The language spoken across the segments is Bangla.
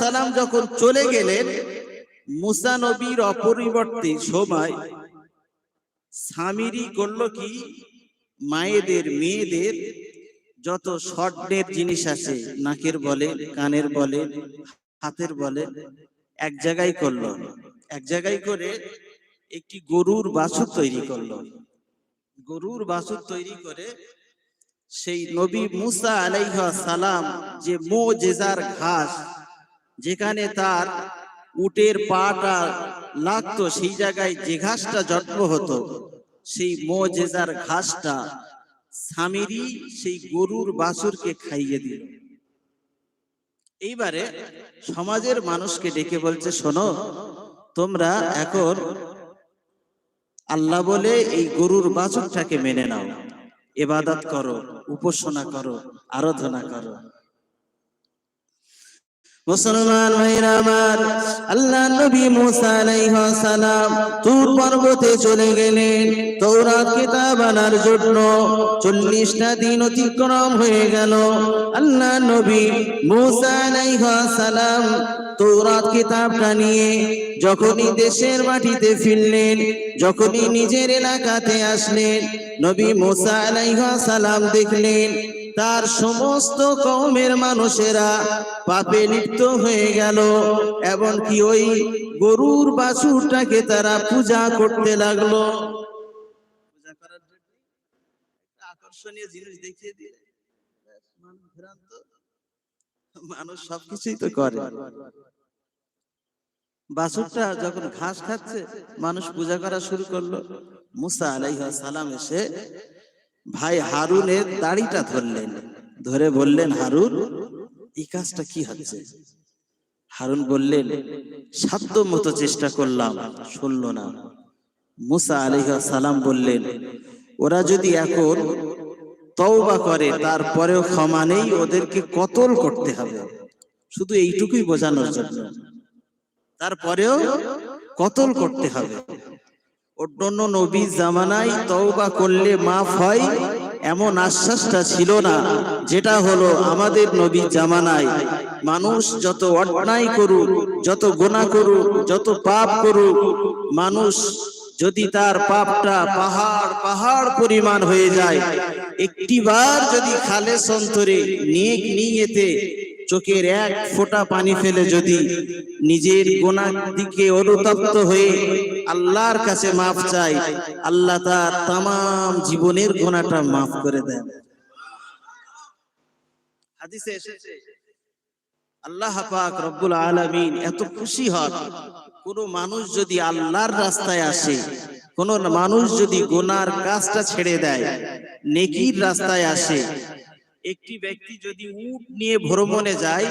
সালাম যখন চলে গেলেন, মুসা নবীর অপরিবর্তে সময় স্বামীরই করল কি? মায়েদের, মেয়েদের যত স্বর্ণের জিনিস আছে, নাকের বলে, কানের বলে, হাতের বলে, এক জায়গায় করল। এক জায়গায় করে একটি গরুর বাছুর তৈরি করল। গরুর বাছুর তৈরি করে সেই নবী মুসা আলাইহা সালাম যে মোজেজার ঘাস যেখানে তার উটের পাটা লাগতো সেই জায়গায় যে ঘাসটা জন্ম হতো। সেই মোজেজার ঘাসটা স্বামীরই সেই গরুর বাছুরকে খাইয়ে দিল। এইবারে সমাজের মানুষকে ডেকে বলছে শোনো তোমরা এখন আল্লাহ বলে এই গরুর বাছুরটাকে মেনে নাও। এবাদত করো উপাসনা করো আরাধনা করো। মুসলমান ভাইরা আমার। আল্লাহ নবী মুসা আলাইহিস তুর পর্বতে চলে গেলেন। তৌরাত কিতাব আনার জন্য চল্লিশটা দিন অতিক্রম হয়ে গেল। আল্লাহ নবী মুসা আলাইহিস তৌরাত কিতাবটা নিয়ে যখনই দেশের মাটিতে ফিরলেন, যখনই নিজের এলাকাতে আসলেন, নবী মুসা আলাইহিস সালাম দেখলেন তার সমস্ত কওমের মানুষেরা পাপে লিপ্ত হয়ে গেল। এবং কি ওই গরুর বাছুরটাকে তারা পূজা করতে লাগল। মানুষ সবকিছুই তো করে। বাছুরটা যখন ঘাস খাচ্ছে, মানুষ পূজা করা শুরু করল। মুসা আলাইহা সালাম এসে ভাই হারুনের দাড়িটা ধরলেন। ধরে বললেন, হারুন, এই কাজটা কি হচ্ছে? হারুন বললেন, সাধ্য মতো চেষ্টা করলাম, শুনল না। মুসা সালাম বললেন, ওরা যদি এখন তওবা করে, তারপরেও ক্ষমা নেই, ওদেরকে কতল করতে হবে? শুধু এইটুকুই বোঝানোর জন্য। তারপরেও কতল করতে হবে? অন্যান্য নবী জামানায় তওবা করলে মাফ হয়, এমন আশ্বাসটা ছিল না, যেটা হলো আমাদের নবী জামানায়। মানুষ যত অন্যায় করুক, যত গোনা করুক, যত পাপ করুক, মানুষ যদি তার পাপটা পাহাড় পাহাড় পরিমাণ হয়ে যায়, একটিবার যদি খালে সন্তরে নেক নিয়েতে চোখের এক ফোঁটা পানি ফেলে যদি নিজের গোনার দিকে অনুতপ্ত হয়ে আল্লাহর কাছে মাফ চাই আল্লাহ তার তাম জীবনের গোনাটা মাফ করে দেন। আল্লাহ পাক রব্বুল আলামিন এত খুশি হন, কোন মানুষ যদি আল্লাহর রাস্তায় আসে, কোন মানুষ যদি গোনার কাজটা ছেড়ে দেয়, নেকির রাস্তায় আসে একটি ব্যক্তি যদি উট নিয়ে ভ্রমণে যায়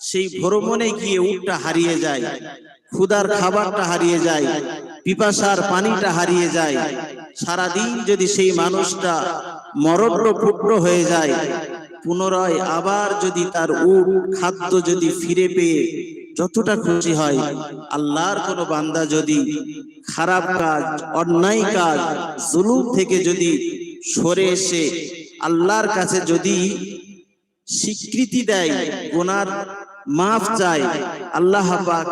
সেই ভ্রমণে গিয়ে উটটা হারিয়ে যায় ক্ষুদার খাবারটা হারিয়ে যায় পিপাসার পানিটা হারিয়ে যায় সারাদিন যদি সেই মানুষটা মরণ্য পুত্র হয়ে যায় পুনরায় আবার যদি তার উট খাদ্য যদি ফিরে পেয়ে যতটা খুশি হয় আল্লাহর কোন বান্দা যদি খারাপ কাজ অন্যায় কাজ জুলুম থেকে যদি সরে এসে আল্লাহর কাছে যদি স্বীকৃতি দেয়, গোনার মাফ চায়, আল্লাহ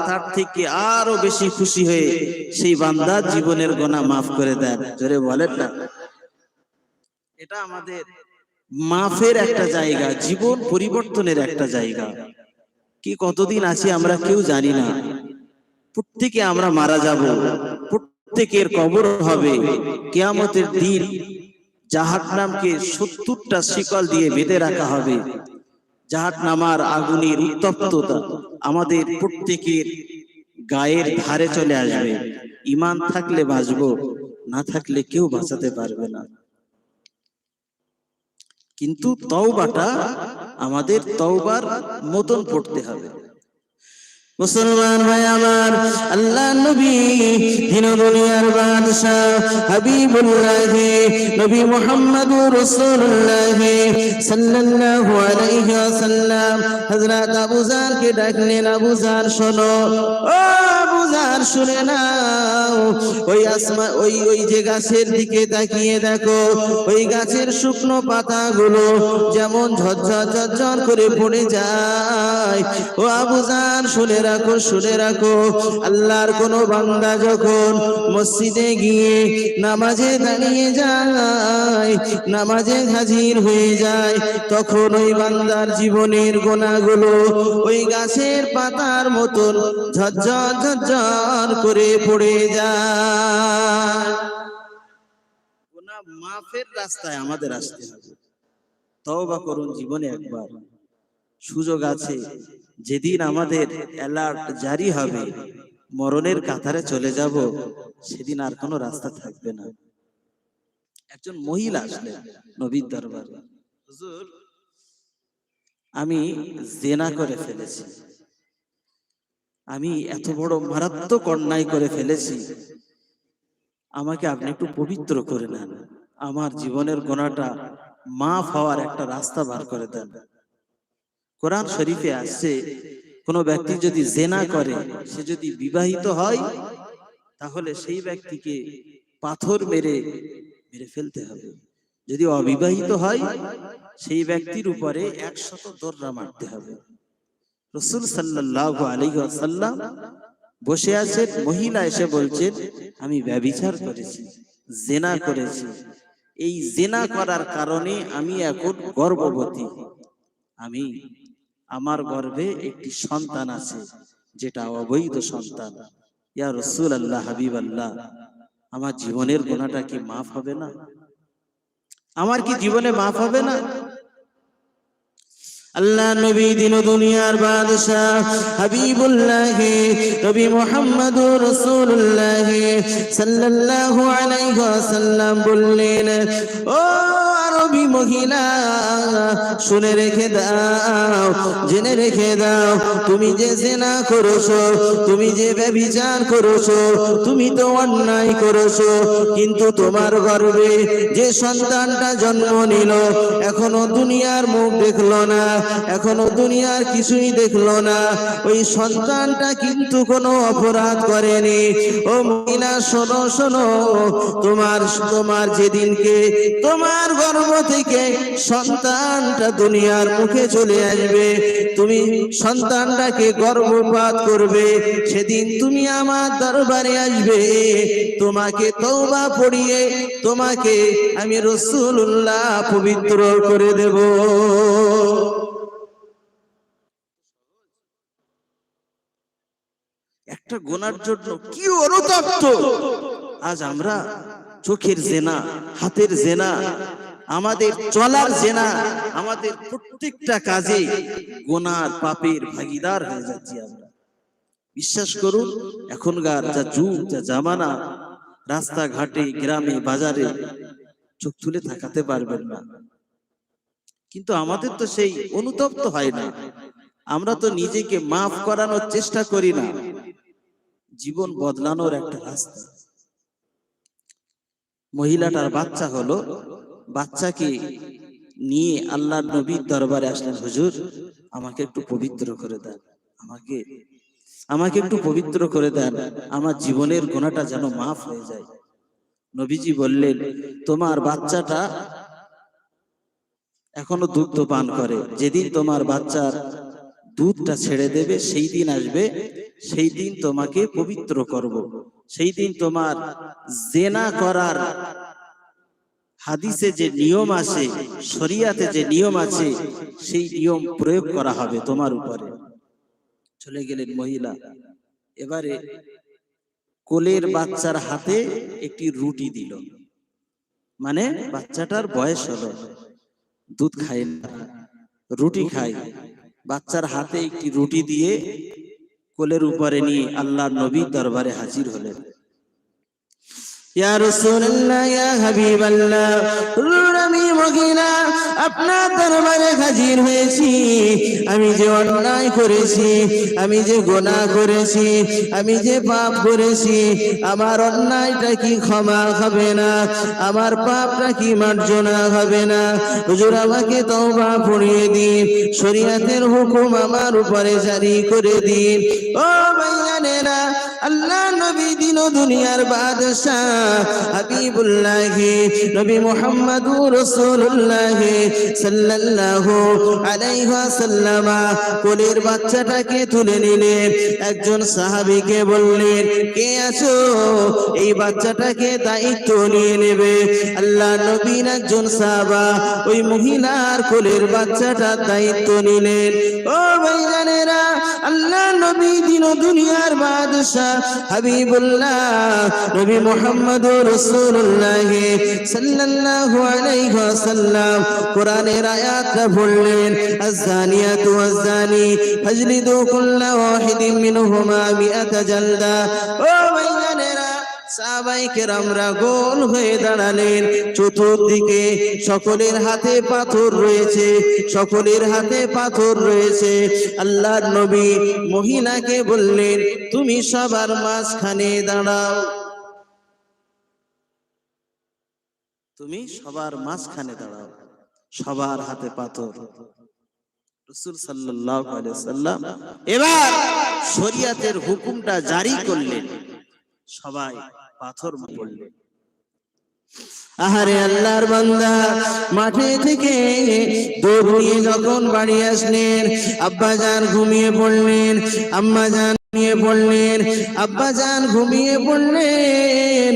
তার থেকে আরও বেশি খুশি হয়ে সেই বান্দার জীবনের গোনা মাফ করে দেন। জোরে বলেন না। এটা আমাদের মাফের একটা জায়গা, জীবন পরিবর্তনের একটা জায়গা। কি কতদিন আছি আমরা কেউ জানি না। প্রত্যেকে আমরা মারা যাব, প্রত্যেকের কবর হবে, কেয়ামতের দিন জাহান্নামকে সত্তরটা শিকল দিয়ে বেঁধে রাখা হবে। জাহান্নামার আগুনের উত্তপ্ততা আমাদের প্রত্যেকের গায়ের ধারে চলে আসবে। ইমান থাকলে বাঁচবো, না থাকলে কেউ বাঁচাতে পারবে না। কিন্তু তওবাটা, আমাদের তওবার মতন পড়তে হবে। মুসলমান ভাই আমার, আল্লাহ নবী দিন দুনিয়ার বাদশাহ, হাবিবুল্লাহ, নবী মুহাম্মদুর রাসূলুল্লাহ সাল্লাল্লাহু আলাইহি ওয়াসাল্লাম। হযরত আবু জারকে ডাকলেন, আবু জার, শোনো। ও আবু জার শুনে নাও। ওই আসমা, ওই ওই যে গাছের দিকে তাকিয়ে দেখো, ওই গাছের শুকনো পাতাগুলো যেমন ঝরঝর ঝরঝর করে পড়ে যায়। ও আবু জান, শুনে রাখো শুনে রাখো, আল্লাহর কোন বান্দা যখন মসজিদে গিয়ে নামাজে দাঁড়িয়ে যায়, নামাজে হাজির হয়ে যায়, তখন ওই বান্দার জীবনের গোনাগুলো ওই গাছের পাতার মতন ঝরঝর ঝরঝর করে পড়ে যায়। মাফের রাস্তায় আমাদের আসতে হবে। তওবা করুন জীবনে একবার। সুযোগ আছে, যেদিন আমাদের অ্যালার্ট জারি হবে, মরণের কাতারে চলে যাব, সেদিন আর কোনো রাস্তা থাকবে না। একজন মহিলা আসলেন নবীর দরবারে। হুজুর, আমি জেনা করে ফেলেছি। আমি এত বড় মারাত্মক অন্যায় করে ফেলেছি। আমাকে আপনি একটু পবিত্র করে নেন। আমার জীবনের গোনাটা মাফ হওয়ার একটা রাস্তা বার করে দেন। কোরআন শরীফে আসছে কোনো ব্যক্তি যদি জেনা করে, সে যদি বিবাহিত হয়, তাহলে সেই ব্যক্তিকে পাথর মেরে মেরে ফেলতে হবে। যদি অবিবাহিত হয়, সেই ব্যক্তির উপরে একশত দর্রা মারতে হবে। রসুল সাল্লাল্লাহু আলাইহি ওয়াসাল্লাম বসে আছেন, মহিলা এসে বলছেন, আমি ব্যভিচার করেছি, জেনা করেছি। এই জেনা করার কারণে আমি এখন গর্ভবতী। আমি, আমার গর্ভে একটি সন্তান আছে, যেটা অবৈধ সন্তান। ইয়া রসুল আল্লাহ হাবিব আল্লাহ আমার জীবনের গোনাটা কি মাফ হবে না? আমার কি জীবনে মাফ হবে না? আল্লাহ নবী দিন দুনিয়ার বাদশাহ হাবিবুল্লাহ নবী মোহাম্মদ রাসূলুল্লাহ সাল্লাল্লাহু আলাইহি ওয়াসাল্লাম বললেন ও আরবী মহিলা। শুনে রেখে দাও, জেনে রেখে দাও, তুমি যে জেনা করেছ, তুমি যে ব্যভিচার করেছ, তুমি তো অন্যায় করেছ, কিন্তু তোমার গর্ভে যে সন্তানটা জন্ম নিল, এখনও দুনিয়ার মুখ দেখল না, এখনও দুনিয়ার কিছুই দেখল না। ওই সন্তানটা কিন্তু কোনো অপরাধ করেনি। ও মহিলা, শোনো শোনো, তোমার তোমার যেদিনকে তোমার গর্ভ থেকে সন্তানটা দুনিয়ার মুখে চলে আসবে। তুমি সন্তানটাকে গর্ভপাত করবে। সেদিন তুমি আমার দরবারে আসবে। তোমাকে তওবা পড়িয়ে তোমাকে আমি রসুল্লাহ পবিত্র করে দেব। একটা গোনার জন্য কি অনুতপ্ত? আজ আমরা চোখের জেনা, হাতের জেনা আমাদের চলার জেনা, আমাদের প্রত্যেকটা কাজে গোনার পাপের ভাগিদার হয়ে যাচ্ছি আমরা। বিশ্বাস করুন, এখনকার যা যুগ, যা জামানা, রাস্তাঘাটে, গ্রামে, বাজারে চোখ তুলে থাকাতে পারবেন না। কিন্তু আমাদের তো সেই অনুতপ্ত হয় না। আমরা তো নিজেকে মাফ করানোর চেষ্টা করি না। জীবন বদলানোর একটা রাস্তা। মহিলাটার বাচ্চা হলো বাচ্চাকে নিয়ে আল্লাহ নবীর দরবারে আসলেন, হুজুর, আমাকে একটু পবিত্র করে দেন, আমাকে আমাকে একটু পবিত্র করে দেন, আমার জীবনের গোনাটা যেন মাফ হয়ে যায়। নবীজি বললেন, তোমার বাচ্চাটা এখনও দুগ্ধ পান করে, যেদিন তোমার বাচ্চার দুধটা ছেড়ে দেবে, সেই দিন আসবে, সেই দিন তোমাকে পবিত্র করব, সেই দিন তোমার জেনা করার হাদিসে যে নিয়ম আছে, শরিয়াতে যে নিয়ম আছে, সেই নিয়ম প্রয়োগ করা হবে তোমার উপরে। চলে গেলেন মহিলা। এবারে কোলের বাচ্চার হাতে একটি রুটি দিল। মানে বাচ্চাটার বয়স হলো, দুধ খায় না, রুটি খায়। বাচ্চার হাতে একটি রুটি দিয়ে কোলের উপরে নিয়ে আল্লাহ নবীর দরবারে হাজির হলেন ইয়া রাসূলুল্লাহ ইয়া হাবিবাল্লাহ হুজুর আমি মহিলা আপনার দরবারে হাজির হয়েছি। আমি যে অন্যায় করেছি, আমি যে গোনাহ করেছি, আমি যে পাপ করেছি, আমার অন্যায়টা কি ক্ষমা হবে না? আমার পাপটা কি মার্জনা হবে না? হুজুর, আমাকে তো তওবা পড়িয়ে দিন, শরীয়তের হুকুম আমার উপরে জারি করে দিন। ও ভাইয়ানেরা, আল্লাহ নবী দিন দুনিয়ার বাদশাহ হাবিবুল্লাহ, নবী মুহাম্মদুর রাসূলুল্লাহ সাল্লাল্লাহু আলাইহি ওয়াসাল্লাম, কোলের বাচ্চাটাকে তুলে নিলেন। একজন সাহাবীকে বললেন, কে আছো? এই বাচ্চাটাকে দায়িত্ব নিয়ে নেবে। আল্লাহ নবীর একজন সাহাবা ওই মহিলার কোলের বাচ্চাটার দায়িত্ব নিলেন। ও ভাইজানেরা, আল্লাহ নবী দিন দুনিয়ার বাদশাহ হাবিবুল্লাহ, নবী মুহাম্মদুর রাসূলুল্লাহ সাল্লাল্লাহু আলাইহি ওয়াসাল্লাম। কোরআনের আয়াতটা পড়লেন আয-যানিয়াতু ওয়াজ-যানি ফাজলিদু কুল্লা ওয়াহিদিন মিনহুমা মিআতা জালদা। ও ভাইজানেরা সাহাবাই কেরামরা গোল হয়ে দাঁড়ালেন। চতুর্দিকে সকলের হাতে পাথর রয়েছে, সকলের হাতে পাথর রয়েছে। আল্লাহর নবী মহিলাকে বললেন, তুমি সবার মাঝখানে দাঁড়াও। তুমি সবার মাঝখানে দাঁড়াও, সবার হাতে পাথর। রসুল সাল্লাম এবার শরিয়াতের হুকুমটা জারি করলেন, সবাই পাথর পড়লেন আহারে আল্লাহর বান্দা, মাঠে থেকে দৌড় যখন বাড়ি আসলেন, আব্বা যান ঘুমিয়ে পড়লেন, আম্মা যান ঘুমিয়ে পড়লেন, আব্বা যান ঘুমিয়ে পড়লেন,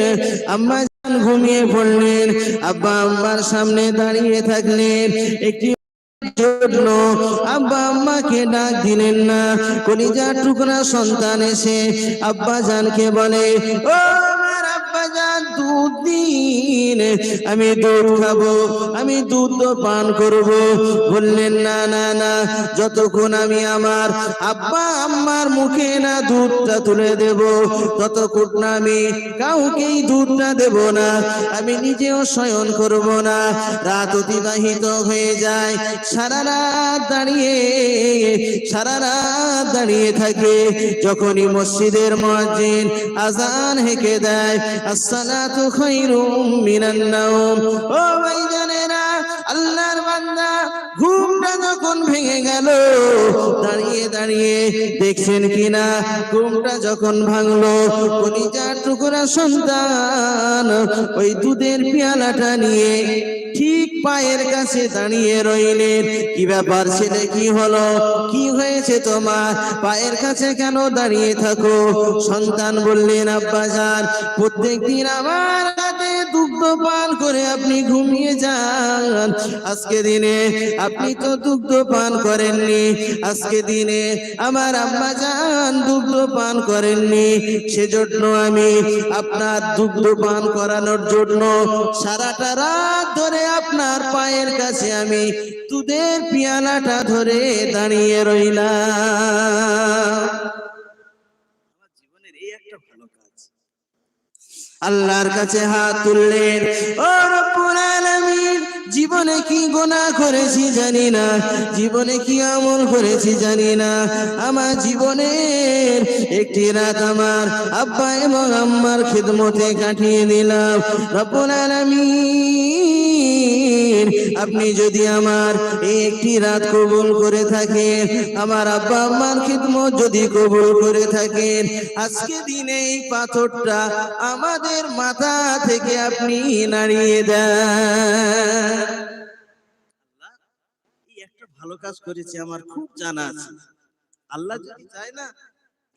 আম্মা ঘুমিয়ে পড়লেন। আব্বা আম্মার সামনে দাঁড়িয়ে থাকলেন। একটি জন্য আব্বা আম্মাকে ডাক দিলেন না। কলিজার টুকরা সন্তান এসে আব্বা জানকে বলে, ও দুধ আমি দুধ খাব, আমি দুধ পান করব। বললেন, না না না, যতক্ষণ আমি আমার আব্বা আম্মার মুখে না দুধটা তুলে দেব, ততক্ষণ না আমি কাউকেই দুধটা দেব না। আমি নিজেও শয়ন করব না। রাত অতিবাহিত হয়ে যায়, সারা রাত দাঁড়িয়ে, সারা রাত দাঁড়িয়ে থাকে। যখনই মসজিদের মসজিদ আজান হেঁকে দেয় আসসালাতু খায়রুম মিনান নাওম। ও ভাইজানেরা আল্লাহর বান্দা, ঘুমটা যখন ভেঙে গেল, দাঁড়িয়ে দাঁড়িয়ে দেখছেন কিনা, ঘুমটা যখন ভাঙলো, কলিজার টুকরা সন্তান ওই দুধের পেয়ালাটা নিয়ে ঠিক পায়ের কাছে দাঁড়িয়ে রইলেন। কি ব্যাপার ছেলে, কি হলো? কি হয়েছে তোমার? পায়ের কাছে কেন দাঁড়িয়ে থাকো? সন্তান বললেন, আব্বা যান, প্রত্যেকদিন আমার হাতে দুগ্ধ পান করে আপনি ঘুমিয়ে যান। আজকে দিনে আপনি তো দুগ্ধ পান করেননি। আজকে দিনে আমার আম্মা যান দুগ্ধ পান করেননি। সেজন্য আমি আপনার দুগ্ধ পান করানোর জন্য সারাটা রাত ধরে আপনার পায়ের কাছে আমি দুধের পিয়ালাটা ধরে দাঁড়িয়ে রইলাম। আল্লাহর কাছে হাত তুললেন। ও রব্বুল আলামিন, জীবনে কি গোনা করেছি জানি না, জীবনে কি আমল করেছি জানি না। আমার জীবনের একটি রাত আমার আব্বা এবং আম্মার খিদমতে কাটিয়ে দিলাম রব্বুল আলামিন আপনি যদি আমার এই একটি রাত কবুল করে থাকেন, আমার আব্বা আম্মার খিদমত যদি কবুল করে থাকেন, আজকে দিনে এই পাথরটা আমাদের মাথা থেকে আপনি নাড়িয়ে দেন। ভালো কাজ করেছে, আমার খুব জানা আছে। আল্লাহ যদি চায় না,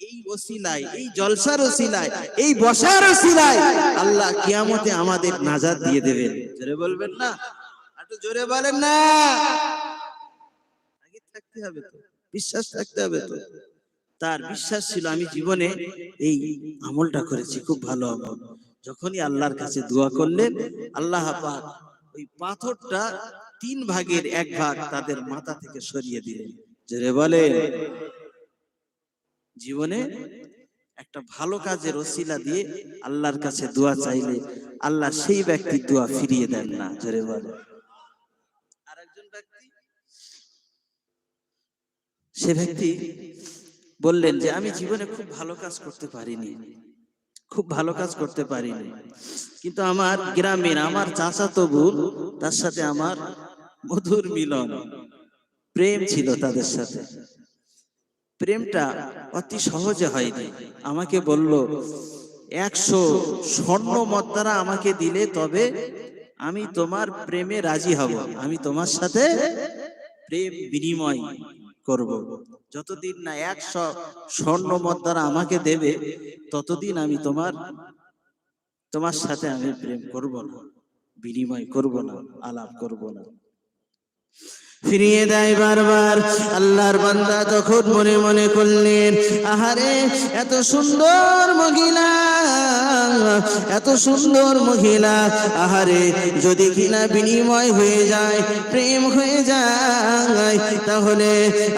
এই ওসিলায়, এই জলসার ওসিলায়, এই বসার ওসিলায় আল্লাহ কিয়ামতে আমাদের নাজাত দিয়ে দেবেন। বলবেন না? জোরে বলেন না। থাকতে হবে তো, বিশ্বাস থাকতে হবে তো। তার বিশ্বাস ছিল, আমি জীবনে এই আমলটা করেছি, খুব ভালো আমল। যখনই আল্লাহর কাছে দোয়া করলেন, আল্লাহ ওই পাথরটা তিন ভাগের এক ভাগ তাদের মাথা থেকে সরিয়ে দিলেন। জোরে বলে জীবনে একটা ভালো কাজের ওসিলা দিয়ে আল্লাহর কাছে দোয়া চাইলে আল্লাহ সেই ব্যক্তির দোয়া ফিরিয়ে দেন না। জোরে বলে আরেকজন ব্যক্তি সে ব্যক্তি বললেন যে, আমি জীবনে খুব ভালো কাজ করতে পারিনি। খুব ভালো কাজ করতে পারিনি। কিন্তু আমার গ্রামের আমার চাচাতো বোন তার সাথে আমার মধুর মিলন। প্রেম ছিল তাদের সাথে। প্রেমটা অতি সহজে হয়নি। আমাকে বলল, একশো স্বর্ণ মদ্দারা আমাকে দিলে তবে আমি তোমার প্রেমে রাজি হব। আমি তোমার সাথে প্রেম বিনিময় করব। যতদিন না একশো স্বর্ণ মদ্দারা আমাকে দেবে, ততদিন আমি তোমার তোমার সাথে আমি প্রেম করব না, বিনিময় করব না, আলাপ করব না। ফিরিয়ে দেয় বারবার। আল্লাহর বান্দা তখন মনে মনে করলেন, আহারে, এত সুন্দর মহিলা, এত সুন্দর মহিলা, আহারে, যদি কিনা বিনিময় হয়ে যায়, প্রেম হয়ে যায়, তাহলে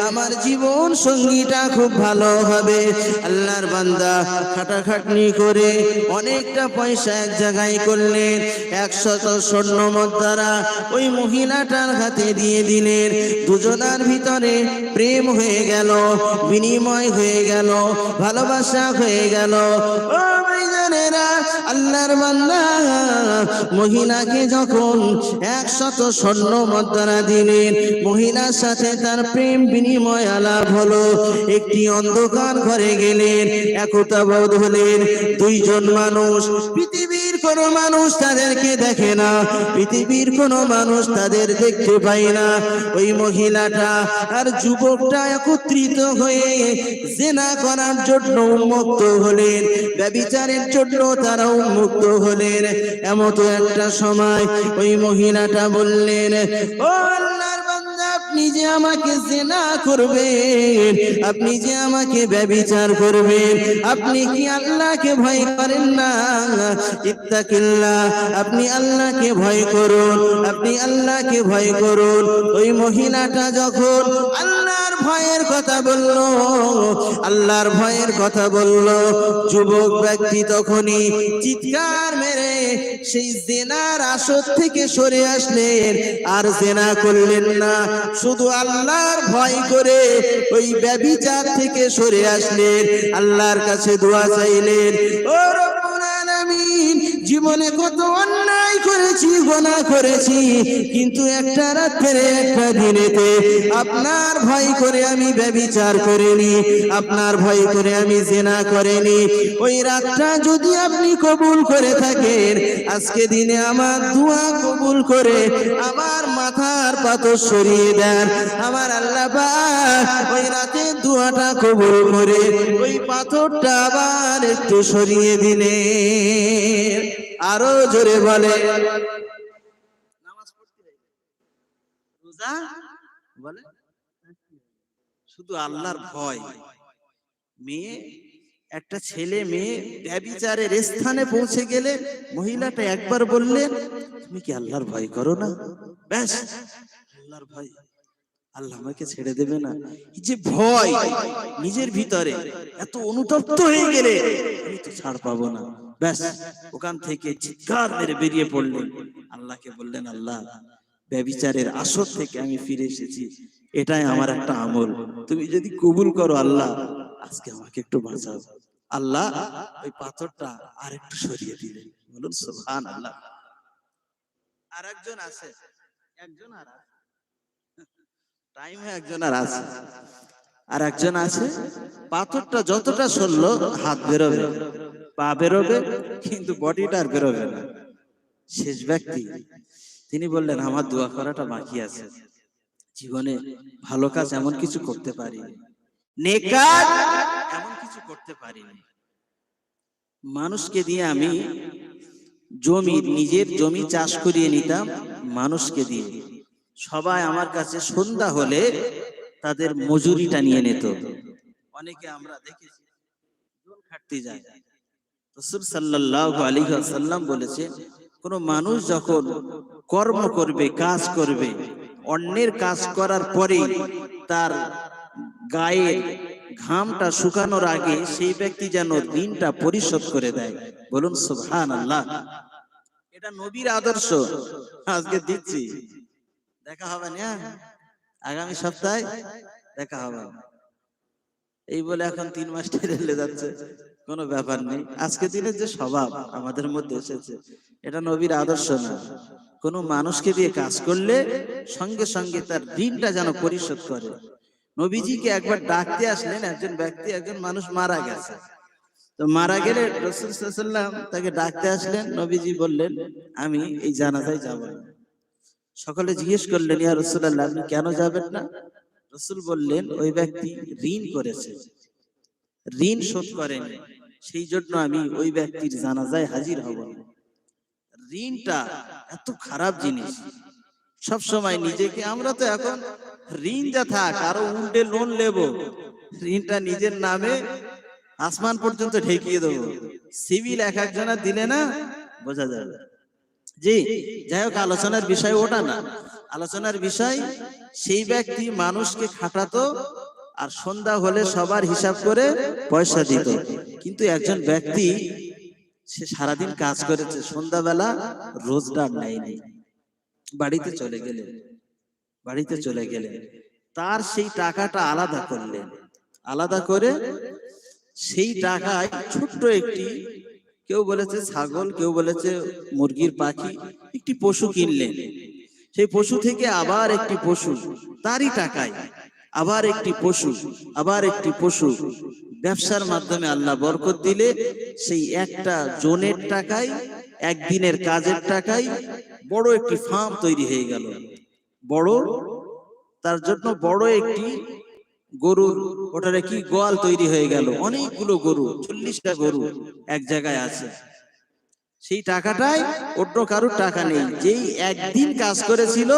আমার জীবন সঙ্গীটা খুব ভালো হবে। আল্লাহর বান্দা খাটাখাটনি করে অনেকটা পয়সা এক জায়গায় করলেন, একশত স্বর্ণ মুদ্রা ওই মহিলাটার হাতে দিয়ে দিলেন। দুজনার ভিতরে প্রেম হয়ে গেল, বিনিময় হয়ে গেল, ভালোবাসা হয়ে গেল। আল্লাহর মহিলাকে যখন একশত স্বর্ণ মুদ্রা দিলেন, মহিলার সাথে তার প্রেম বিনিময় আলাপ হলো। একটি অন্ধকার ঘরে গেলেন একতা বোধ হলেন। দুইজন মানুষ, পৃথিবীর কোন মানুষ তাদেরকে দেখে না, পৃথিবীর কোন মানুষ তাদের দেখতে পায় না। ওই মহিলাটা আর যুবকটা একত্রিত হয়ে জেনা করার জন্য উন্মুক্ত হলেন, ব্যবিচারের জন্য তারা উন্মুক্ত হলেন। এমতো একটা সময় ওই মহিলাটা বললেন, ও আল্লাহর আপনি যে আমাকে জেনা করবেন, আপনি যে আমাকে ব্যবিচার করবেন, আপনি কি আল্লাহকে ভয় করেন না? ইত্তাকিল্লাহ, আপনি আল্লাহকে ভয় করুন, আপনি আল্লাহকে ভয় করুন। ওই মহিলাটা যখন আল্লাহর ভয়ের কথা বলল, আল্লাহর ভয়ের কথা বলল, যুবক ব্যক্তি তখনই চিৎকার মেরে সেই জেনার আসর থেকে সরে আসলেন। আর জেনা করলেন না শুধু আল্লাহর ভয় করে ওই ব্যবিচার থেকে সরে আসলেন। আল্লাহর কাছে দোয়া চাইলেন, ও রব্বুল আলামিন জীবনে কত অন্যায় করেছি গোনা করেছি, কিন্তু একটা রাত্রে, একটা দিনেতে আপনার ভয় করে আমি ব্যবিচার করিনি, আপনার ভয় করে আমি জেনা করিনি। ওই রাতটা যদি আপনি কবুল করে থাকেন, আজকে দিনে আমার দোয়া কবুল করে আমার মাথার পাথর সরিয়ে দেন। আমার আল্লাহ ওই রাতে দোয়াটা কবুল করে ওই পাথরটা আবার একটু সরিয়ে দিলেন। আরও জোরে বলে। শুধু আল্লাহর ভয়। মেয়ে, একটা ছেলে মেয়ে ব্যবিচারের স্থানে পৌঁছে গেলে মহিলাটা একবার বললেন তুমি কি আল্লাহর ভয় করো না? ব্যাস, আল্লাহর ভয়। আল্লাহ আমাকে ছেড়ে দেবে না। যে ভয় নিজের ভিতরে, এত অনুতপ্ত হয়ে গেলে আমি তো ছাড় পাবো না। ব্যাস, ওখান থেকে চিৎকার মেরে বেরিয়ে পড়লেন। আল্লাহকে বললেন, আল্লাহ ব্যবিচারের আসর থেকে আমি ফিরে এসেছি। এটাই আমার একটা আমল। তুমি যদি কবুল করো, আল্লাহ, আজকে আমাকে একটু বাঁচাও। আল্লাহ ওই পাথরটা আর একটু সরিয়ে দিলেন। বলুন সুবহান আল্লাহ আর একজন আছে। একজন আর টাইম একজন আর আছে। আর একজন আছে। পাথরটা যতটা সরলো, হাত বেরোবে। পা বেরোবে, কিন্তু বডিটা আর বেরোবে না। শেষ ব্যক্তি, তিনি বললেন, আমার দোয়া করাটা বাকি আছে। জীবনে ভালো কাজ এমন কিছু করতে পারি এমন কিছু করতে পারিনি মানুষকে দিয়ে আমি জমি, নিজের জমি চাষ করিয়ে নিতাম মানুষকে দিয়ে। সবাই আমার কাছে সন্ধ্যা হলে তাদের মজুরিটা নিয়ে নিত। অনেকে আমরা দেখেছি খাটতে যায়। রসুল সাল্লাল্লাহু আলাইহি ওয়াসাল্লাম বলেছে, কোন মানুষ যখন কর্ম করবে, কাজ করবে, অন্যের কাজ করার পরে তার গায়ের ঘামটা শুকানোর আগে সেই ব্যক্তি যেন দিনটা পরিশোধ করে দেয়। বলুন সুবহান আল্লাহ এটা নবীর আদর্শ। আজকে দিচ্ছি। দেখা হবে না? আগামী সপ্তাহে? দেখা হবে। এই বলে এখন তিন মাস ঠেলে যাচ্ছে। কোনো ব্যাপার নেই। আজকে দিনের যে স্বভাব আমাদের মধ্যে এসেছে, এটা নবীর আদর্শ না। কোনো মানুষকে দিয়ে কাজ করলে সঙ্গে সঙ্গে তার ঋণটা যেন পরিশোধ করে। নবীজিকে একবার ডাকতে আসলেন, একজন ব্যক্তি, একজন মানুষ মারা গেছে। তো মারা গেলে রসুল সাল্লাম তাকে ডাকতে আসলেন, নবীজি বললেন, আমি এই জানাজায় যাব সকলে জিজ্ঞেস করলেন, ইয়া রসুল্লাহ আপনি কেন যাবেন না? রসুল বললেন, ওই ব্যক্তি ঋণ করেছে। ঋণ শোধ করেন। সেই জন্য আমি ওই ব্যক্তির জানাজায় হাজির হব। ঋণটা এত খারাপ জিনিস। সব সময় নিজেকে, আমরা তো এখন ঋণ যা থাক, আরও উল্টে লোন নেব। ঋণটা নিজের নামে আসমান পর্যন্ত ঠেকিয়ে দেবো। সিভিল এক একজনের দিলে না বোঝা যাবে। জি, যাই হোক, আলোচনার বিষয় ওটা না। আলোচনার বিষয়, সেই ব্যক্তি মানুষকে খাটাতো আর সন্ধ্যা হলে সবার হিসাব করে পয়সা দিত। কিন্তু একজন ব্যক্তি, সে সারাদিন কাজ করেছে, সন্ধ্যাবেলা রোজগার নেয়নি। বাড়িতে চলে গেলেন বাড়িতে চলে গেলেন তার সেই টাকাটা আলাদা করলেন। আলাদা করে সেই টাকায় ছোট্ট একটি, কেউ বলেছে ছাগল, কেউ বলেছে মুরগির পাখি, একটি পশু কিনলেন। সেই পশু থেকে আবার একটি পশু, তারই টাকায় আবার একটি পশু, আবার একটি পশু। ব্যবসার মাধ্যমে আল্লাহ বরকত দিলে সেই একটা জোনের টাকায়, একদিনের কাজের টাকায় বড় একটি ফার্ম তৈরি হয়ে গেল। বড়? তার জন্য বড় একটি গরুর ওটারে কি গোয়াল তৈরি হয়ে গেল। অনেকগুলো গরু, চল্লিশটা গরু এক জায়গায় আছে। সেই টাকাটাই অন্য কারোর টাকা নেই। যেই একদিন কাজ করেছিল,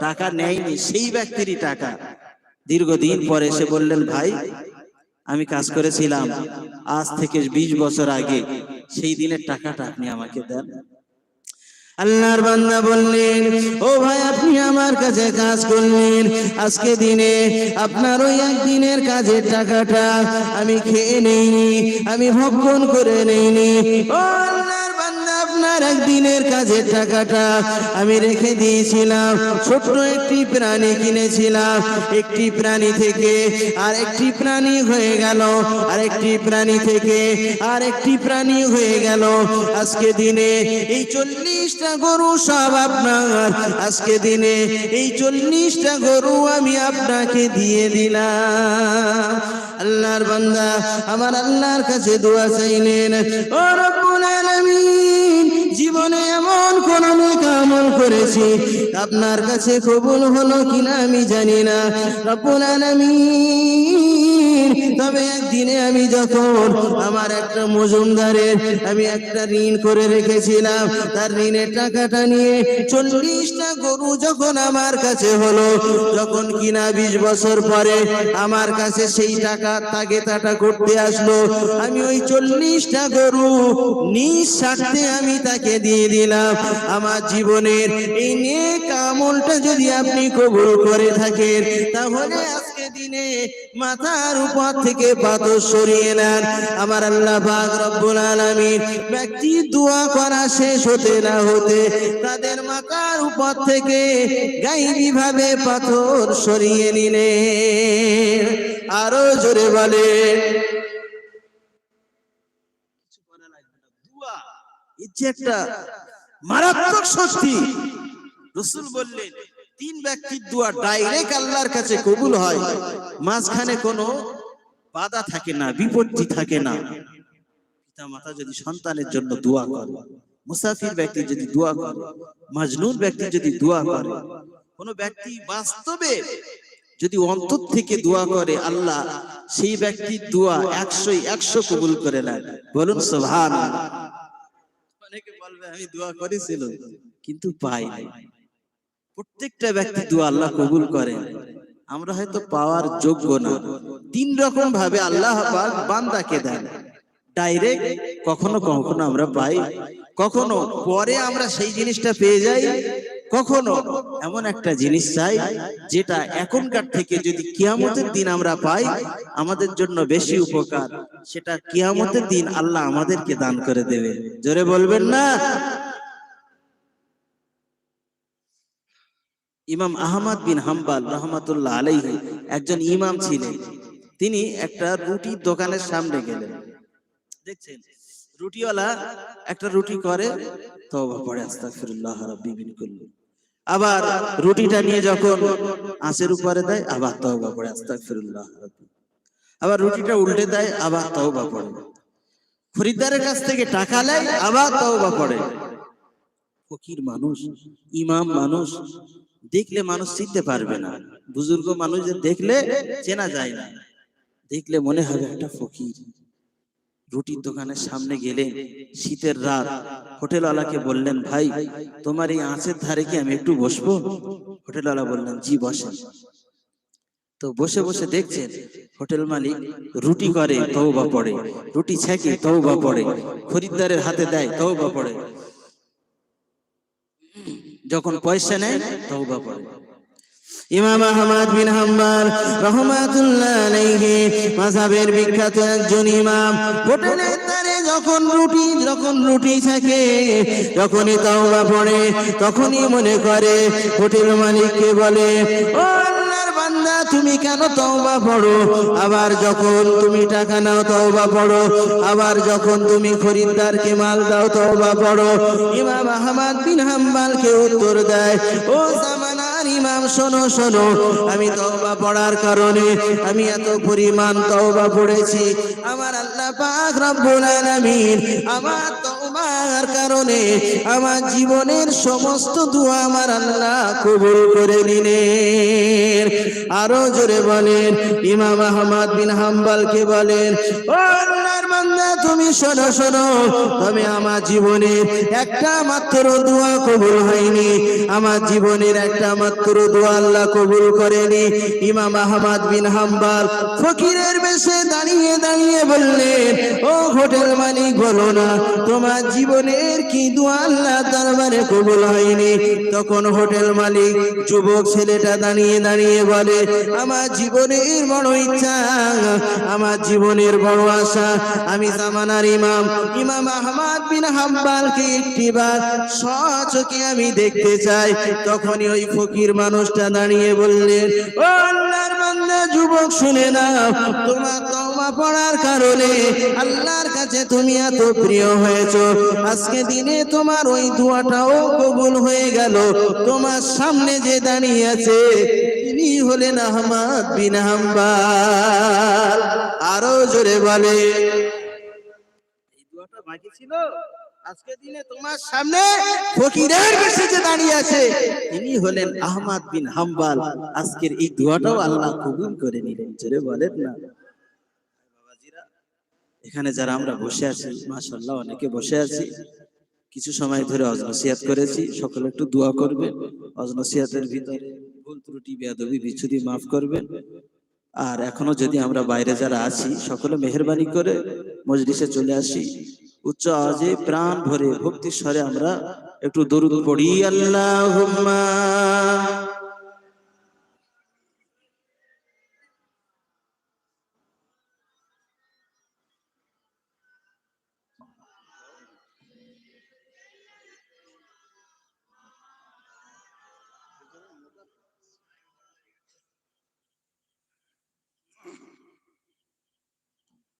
টাকা নেয়নি। সেই ব্যক্তিরই টাকা। দীর্ঘদিন পরে এসে বললেন, ভাই, আমি কাজ করেছিলাম। আজ থেকে বিশ বছর আগে সেই দিনের টাকাটা আপনি আমাকে দেন। আল্লাহর বান্দা বললেন, ও ভাই, আপনি আমার কাছে কাজ করলেন। আজকে দিনে আপনার ওই একদিনের কাজের টাকাটা আমি খেয়ে নেইনি, আমি ভক্ষণ করে নেইনি। ও আল্লাহর বান্দা আপনার একদিনের কাজের টাকাটা আমি রেখে দিয়েছিলাম। ছোট্ট একটি প্রাণী কিনেছিলাম। একটি প্রাণী থেকে আর একটি প্রাণী হয়ে গেল। আর একটি প্রাণী থেকে আর একটি প্রাণী হয়ে গেল। আজকে দিনে এই চল্লিশটা গরু সব আপনার। আজকে দিনে এই চল্লিশটা গরু আমি আপনাকে দিয়ে দিলাম। আল্লাহর বান্দা, আমার আল্লাহর কাছে দোয়া চাইলেন, ও রব্বুল আলামিন জীবনে এমন কোন নেক আমল করেছি, আপনার কাছে কবুল হলো কিনা আমি জানি না। আপনার আলামিন তবে একদিনে আমি যখন আমার একটা মজুমদারের আমি একটা ঋণ করে রেখেছিলাম, তার ঋণের টাকাটা নিয়ে চল্লিশটা গরু যখন আমার কাছে হলো, যখন কিনা বিশ বছর পরে আমার কাছে সেই টাকা তাকে তাটা করতে আসলো, আমি ওই চল্লিশটা গরু নিজ স্বার্থে আমি তাকে দিয়ে দিলাম। আমার জীবনের এই নেক আমলটা যদি আপনি কবুল করে থাকেন, তাহলে দিনে মাথার উপর থেকে পাথর সরিয়ে নেন। আমার আল্লাহ পাক রব্বুল আলামিন ব্যক্তি দোয়া করা শেষ হতে না হতে তাদের মাথার উপর থেকে গাইবি ভাবে পাথর সরিয়ে নিলেন। আরও জোরে বলে একটা মারাত্মক শক্তি। রসুল বললেন তিন ব্যক্তির দোয়া ডাইরেক্ট আল্লাহর কাছে কবুল হয়। মাঝখানে কোনো বাধা থাকে না, বিপত্তি থাকে না। পিতা মাতা যদি সন্তানের জন্য দোয়া করে, মুসাফির ব্যক্তি যদি দোয়া করে, মাজনুন ব্যক্তি যদি দোয়া করে, কোন ব্যক্তি বাস্তবে যদি অন্তর থেকে দোয়া করে, আল্লাহ সেই ব্যক্তির দোয়া একশো একশো কবুল করে নেন। বলুন সোভান অনেকে বলবে, আমি দোয়া করেছিল কিন্তু পাই নাই প্রত্যেকটা ব্যক্তি দোয়া আল্লাহ কবুল করে। আমরা হয়তো পাওয়ার যোগ্য না। তিন রকম ভাবে আল্লাহ পাক বান্দাকে দেন। ডাইরেক্ট কখনো কখনো আমরা পাই। কখনো পরে আমরা সেই জিনিসটা পেয়ে যাই। কখনো এমন একটা জিনিস চাই যেটা এখনকার থেকে যদি কিয়ামতের দিন আমরা পাই, আমাদের জন্য বেশি উপকার। সেটা কিয়ামতের দিন আল্লাহ আমাদেরকে দান করে দেবে। জোরে বলবেন না? ইমাম আহমদ বিন হাম্বাল রহমাতুল্লাহ আলাইহি একজন ইমাম ছিলেন। তিনি একটা রুটির দোকানের সামনে গেলেন। দেখছেন, রুটিওয়ালা একটা রুটি করে, তওবা পড়ে আস্তাগফিরুল্লাহ রাব্বি আবার রুটিটা নিয়ে যখন আঁচের উপরে দেয়, আবার তওবা পড়ে আস্তাগফিরুল্লাহ রাব্বি। আবার রুটিটা উল্টে দেয়, আবার তওবা পড়ে খরিদ্দারের কাছ থেকে টাকা নেয়, আবার তওবা পড়ে ফকির মানুষ, ইমাম মানুষ দেখলে মানুষ চিনতে পারবে না। বুজুর্গ মানুষদের দেখলে চেনা যায় না। দেখলে মনে হবে একটা ফকির। রুটির দোকানের সামনে গেলে শীতের রাত। হোটেলওয়ালাকে বললেন, ভাই, তোমার এই আঁচের ধারে কি আমি একটু বসবো? হোটেলওয়ালা বললেন, জি, বসেন। তো বসে বসে দেখছেন, হোটেল মালিক রুটি করে, তওবা পড়ে। রুটি ছেঁকে, তওবা পড়ে। খরিদ্দারের হাতে দেয়, তওবা পড়ে। যখন পয়সা নেয় তওবা করে। ইমাম আহমদ বিন হাম্বাল রহমাতুল্লাহ আলাইহি মাযহাবের বিখ্যাত একজন ইমাম। হোটেলের তারে যখন রুটি যখন রুটি থাকে যখনই তাওবা পড়ে তখনই মনে করে হোটেল মালিককে বলে ও বান্দা, তুমি কেন তওবা পড়ো আবার যখন তুমি টাকা নাও, তওবা পড়ো আবার যখন তুমি খরিদ্দারকে মাল দাও, তওবা পড়ো ইমাম আহমদ বিন হাম্বালকে উত্তর দেয়, ও জামানার ইমাম, শোনো শোনো, আমি তওবা পড়ার কারণে আমি এত পরিমাণ তওবা পড়েছি। আমার আল্লাহ পাক রব্বুল আলামিন আমার তওবার কারণে আমার জীবনের সমস্ত দোয়া আমার আল্লাহ কবুল করে নিলেন। আরও জোরে বলেন, ইমাম আহমদ বিন হাম্বালকে বলেন, ও আল্লাহর বান্দা, তুমি শোনো শোনো, তবে আমার জীবনের একটা মাত্র দোয়া কবুল হয়নি। আমার জীবনের একটা মাত্র দোয়া আল্লাহ কবুল করেনি। ইমাম আহমদ বিন হাম্বাল ফকিরের বেশে দাঁড়িয়ে দাঁড়িয়ে বললেন, ও হোটেল মালিক, বলো না, তোমার জীবনের কি দোয়া আল্লাহ দরবারে কবুল হয়নি? তখন হোটেল মালিক যুবক ছেলেটা দাঁড়িয়ে দাঁড়িয়ে বলে, আমার জীবনের বড় ইচ্ছা, আমার জীবনের বড় আশা। আমি জামানার ইমাম ইমাম আহমদ বিন হাম্বালকে একটিবার সচকে আমি দেখতে চাই। তখনই ওই ফকির মানুষটা দাঁড়িয়ে বললেন ও আল্লাহর বান্দা, যুবক শুনে নাও, তোমার তওবা পড়ার কারণে আল্লাহর কাছে তুমি এত প্রিয় হয়েছো। আজকে দিনে তোমার ওই দোয়াটাও কবুল হয়ে গেল। তোমার সামনে যে দাঁড়িয়ে আছে তিনি হলেন আহমদ বিন হাম্বাল। আরও জোরে বলে। এই দোয়াটা বাকি ছিল? আজকে দিনে তোমার সামনে ফকিরের বেশে যে দাঁড়িয়ে আছে তিনি হলেন আহমদ বিন হাম্বাল। আজকের এই দোয়াটাও আল্লাহ কবুল করে নিলেন। জোরে বলেন না। এখানে যারা আমরা বসে আছি মাশাল্লাহ অনেকে বসে আছি। কিছু সময় ধরে অজনসিয়াত করেছি, সকলে একটু দোয়া করবেন। অজনসিয়াতের ভিতরে ভুল ত্রুটি, বেয়াদবি, বিচ্ছুতি মাফ করবেন। আর এখনও যদি আমরা বাইরে যারা আছি, সকলে মেহরবানি করে মজলিসে চলে আসি। উচ্চ আওয়াজে প্রাণ ভরে ভক্তি স্বরে আমরা একটু দরুদ পড়ি, আল্লাহুম্মা।